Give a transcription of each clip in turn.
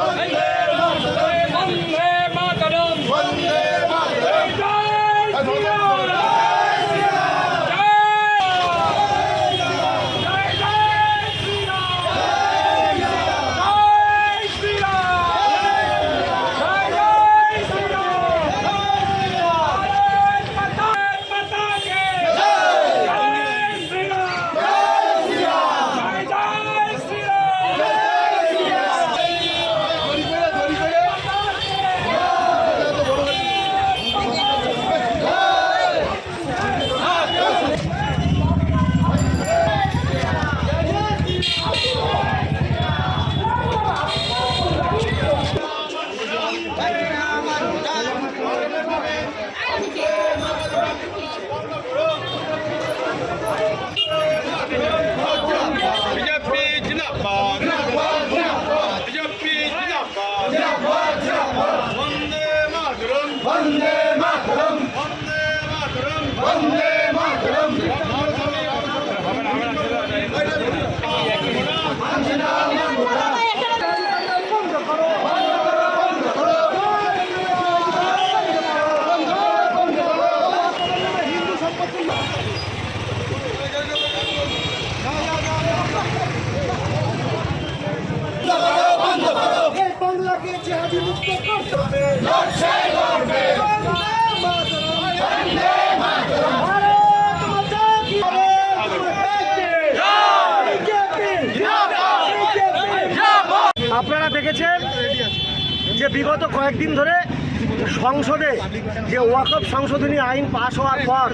Hey, আপনারা দেখেছেন যে বিগত কয়েকদিন ধরে সংসদে যে ওয়াকফ সংশোধনী আইন পাশ হওয়ার পর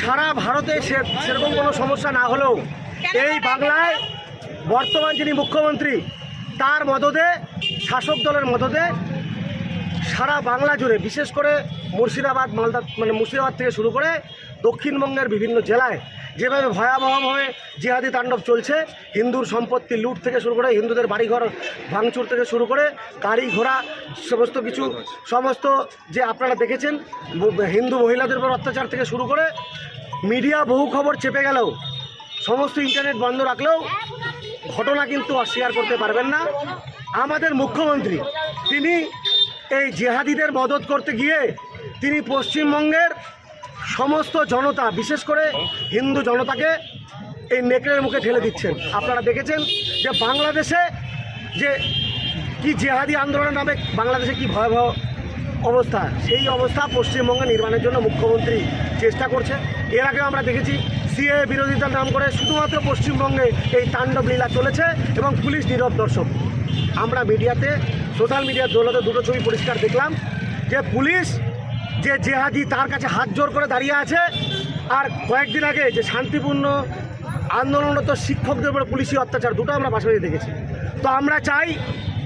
সারা ভারতে সে সেরকম কোনো সমস্যা না হলেও এই বাংলায় বর্তমান যিনি মুখ্যমন্ত্রী, তার মদদে, শাসক দলের মদদে সারা বাংলা জুড়ে, বিশেষ করে মুর্শিদাবাদ, মালদা মানে মুর্শিদাবাদ থেকে শুরু করে দক্ষিণবঙ্গের বিভিন্ন জেলায় যেভাবে ভয়াবহভাবে জিহাদি তাণ্ডব চলছে, হিন্দুর সম্পত্তি লুট থেকে শুরু করে, হিন্দুদের বাড়িঘর ভাঙচুর থেকে শুরু করে, গাড়ি ঘোড়া, সমস্ত কিছু, সমস্ত যে আপনারা দেখেছেন, হিন্দু মহিলাদের উপর অত্যাচার থেকে শুরু করে, মিডিয়া বহু খবর চেপে গেলেও, সমস্ত ইন্টারনেট বন্ধ রাখলেও, ঘটনা কিন্তু অস্বীকার করতে পারবেন না। আমাদের মুখ্যমন্ত্রী, তিনি এই জেহাদিদের মদত করতে গিয়ে তিনি পশ্চিমবঙ্গের সমস্ত জনতা, বিশেষ করে হিন্দু জনতাকে এই নেকড়ের মুখে ঠেলে দিচ্ছেন। আপনারা দেখেছেন যে বাংলাদেশে যে কি জেহাদি আন্দোলনের নামে বাংলাদেশে কি ভয়াবহ অবস্থা, সেই অবস্থা পশ্চিমবঙ্গে নির্মাণের জন্য মুখ্যমন্ত্রী চেষ্টা করছে। এর আগে আমরা দেখেছি সিএ বিরোধিতার নাম করে শুধুমাত্র পশ্চিমবঙ্গে এই তাণ্ডব লীলা চলেছে এবং পুলিশ নীরব দর্শক। আমরা মিডিয়াতে, সোশ্যাল মিডিয়ার দৌলতে দুটো ছবি পরিষ্কার দেখলাম যে পুলিশ যে জেহাদি তার কাছে হাত জোর করে দাঁড়িয়ে আছে। আর কয়েকদিন আগে যে শান্তিপূর্ণ আন্দোলনরত শিক্ষকদের উপরে পুলিশি অত্যাচার, দুটো আমরা পাশাপাশি দেখেছি। তো আমরা চাই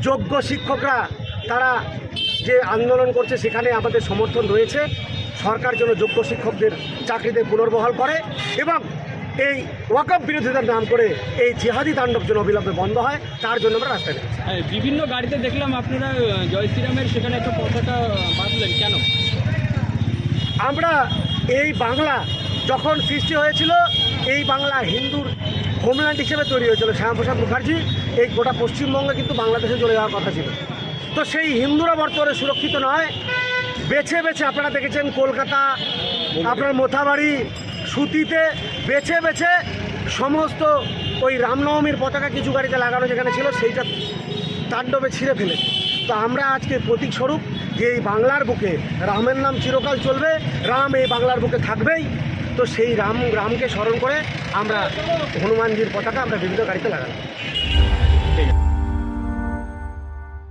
যোগ্য শিক্ষকরা তারা যে আন্দোলন করছে সেখানে আমাদের সমর্থন রয়েছে। সরকার যেন যোগ্য শিক্ষকদের চাকরিতে পুনর্বহাল করে এবং এই ওয়াকফ বিরোধিতার নাম করে এই জিহাদি তাণ্ডব যেন অবিলম্বে বন্ধ হয়, তার জন্য আমরা রাস্তায় বিভিন্ন গাড়িতে দেখলাম আপনারা জয় শ্রীরামের সেখানে একটা পতাকা বাঁধলেন, কেন? আমরা এই বাংলা যখন সৃষ্টি হয়েছিল, এই বাংলা হিন্দুর হোমল্যান্ড হিসেবে তৈরি হয়েছিল। শ্যামাপ্রসাদ মুখার্জি, এই গোটা পশ্চিমবঙ্গে কিন্তু বাংলাদেশে চলে যাওয়ার কথা ছিল। তো সেই হিন্দুরা বর্তমানে সুরক্ষিত নয়। বেছে বেছে আপনারা দেখেছেন কলকাতা, আপনার মোথাবাড়ি, সুতিতে বেছে বেছে সমস্ত ওই রামনবমীর পতাকা কিছু গাড়িতে লাগানো যেখানে ছিল, সেইটা তাণ্ডবে ছিঁড়ে ফেলে তো আমরা আজকে প্রতীক স্বরূপ যে এই বাংলার বুকে। রামের নাম চিরকাল চলবে, রাম এই বাংলার বুকে থাকবেই। তো সেই রাম, রামকে স্মরণ করে আমরা হনুমানজির পতাকা আমরা বিভিন্ন গাড়িতে লাগালাম।